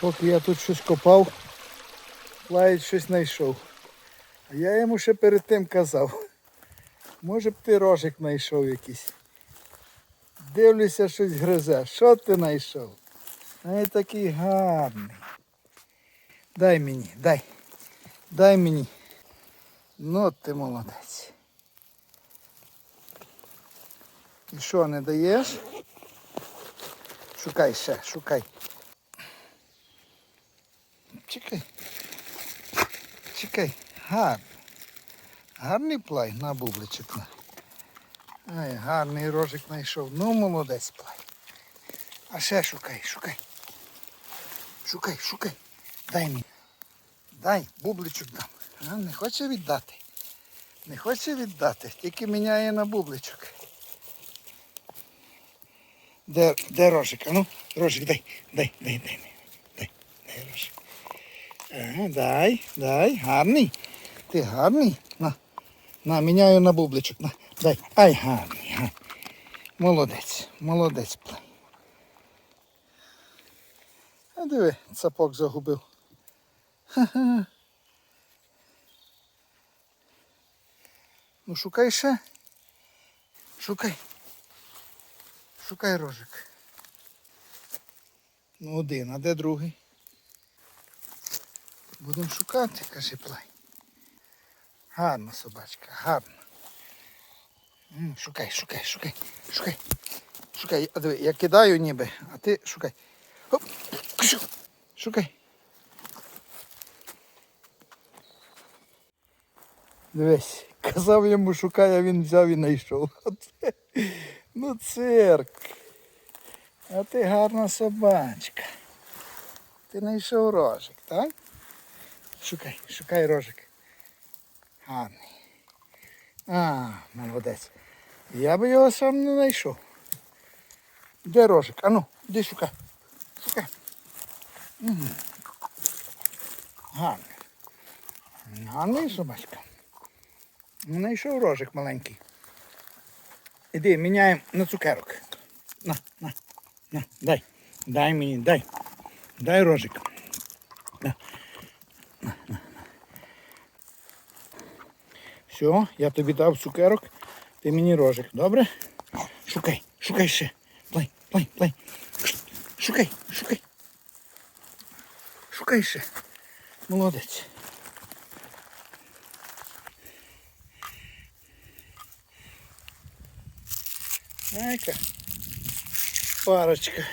Поки я тут щось копав, лаєць щось знайшов. А я йому ще перед тим казав. Може б ти рожик знайшов якийсь. Дивлюся, щось гризе. Що ти знайшов? Ай такий гарний. Дай мені, дай. Дай мені. Ну ти молодець. І що, не даєш? Шукай ще, шукай. Чекай. Чекай. Гарний. Гарний плай на бубличок. Ай, гарний рожик знайшов. Ну, молодець плай. А ще шукай, шукай. Шукай, шукай. Дай мені. Дай, бубличок дам. А, не хоче віддати. Не хоче віддати, тільки міняє на бубличок. Де, де рожик? А ну, рожик, дай, дай, дай, дай, дай, дай, дай рожик. Ага, дай, дай, гарний. Ти гарний. На, на, міняю на бубличок. На, дай. Ай, гарний. Га. Молодець, молодець. А диви, цапок загубив. Ха-ха. Ну шукай ще. Шукай. Шукай рожик. Ну один, а де другий? Будемо шукати, каже плай. Гарна собачка, гарна. Шукай, шукай, шукай, шукай. Шукай, а диви, я кидаю ніби, а ти шукай. Шукай. Дивись, казав йому шукай, а він взяв і знайшов. Ну цирк. А ти гарна собачка. Ти знайшов рожик, так? Шукай, шукай рожик. Гарний. А, молодець. Я би його сам не знайшов. Де рожик? Ану, іди шукай. Шукай. М. Гарний. Гарний собачка. Знайшов рожик маленький. Іди, міняємо на цукерок. На, на, на, дай. Дай мені, дай. Дай рожик. На, на, на. Все, я тобі дав цукерок, ти мені рожик, добре? Шукай, шукай ще. Плай, плай, плай. Шукай, шукай. Шукай ще. Молодець. Айка. Парочка.